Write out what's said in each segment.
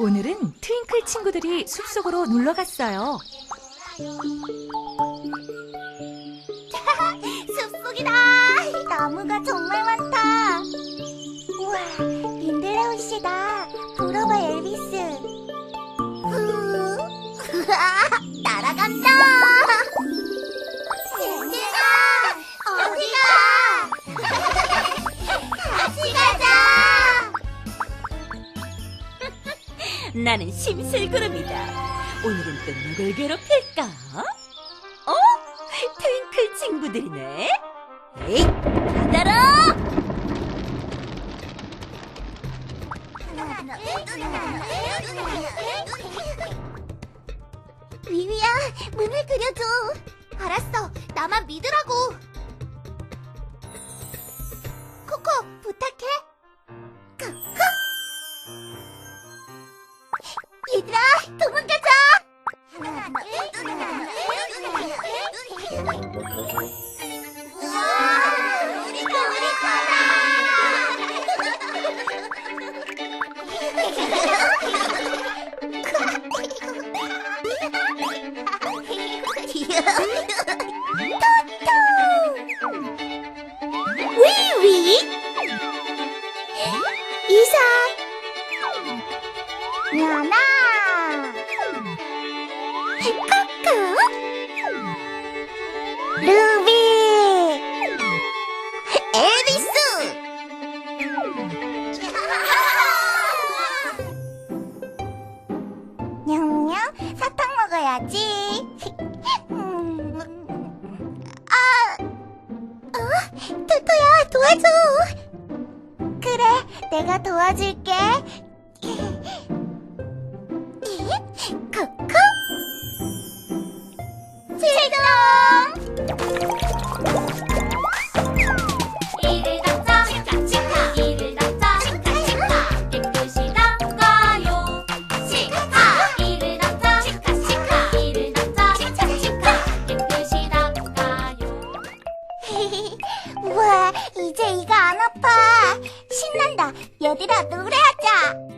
오늘은 트윙클 친구들이 숲속으로 놀러 갔어요. 숲속이다. 나무가 정말 많다. 우와, 린데레온 씨다. 보러 봐, 엘비스. 후, 날아간다. 나는 심술그룹이다. 오늘은 또 누굴 괴롭힐까? 어? 트윙클 친구들이네. 에이, 받아라! 위위야, 문을 그려줘. 알았어, 나만 믿으라고. 코코, 부탁해. 우와, 이삭 나나 루비! 엘비스 냥냥 사탕 먹어야지. 음, 아 어? 토토야 도와줘. 그래 내가 도와줄게 우와 이제 이가 안 아파. 신난다. 얘들아 노래하자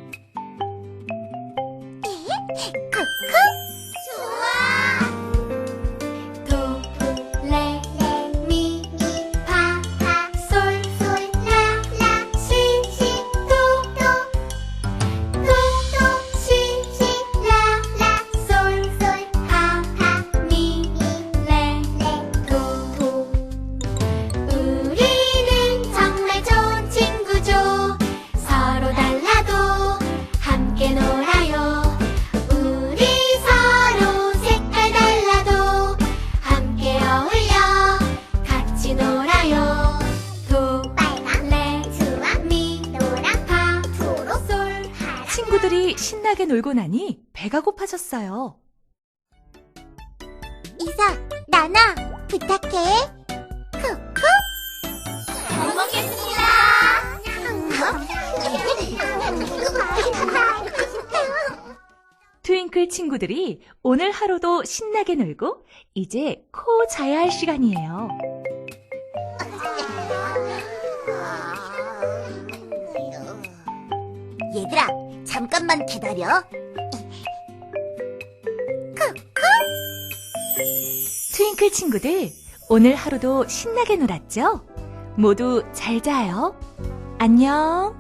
친구들이 신나게 놀고 나니 배가 고파졌어요. 이삭 나나 부탁해 코코 잘 먹겠습니다. 트윙클 친구들이 오늘 하루도 신나게 놀고 이제 코 자야 할 시간이에요. 얘들아, 잠깐만 기다려. 트윙클 친구들, 오늘 하루도 신나게 놀았죠? 모두 잘 자요. 안녕.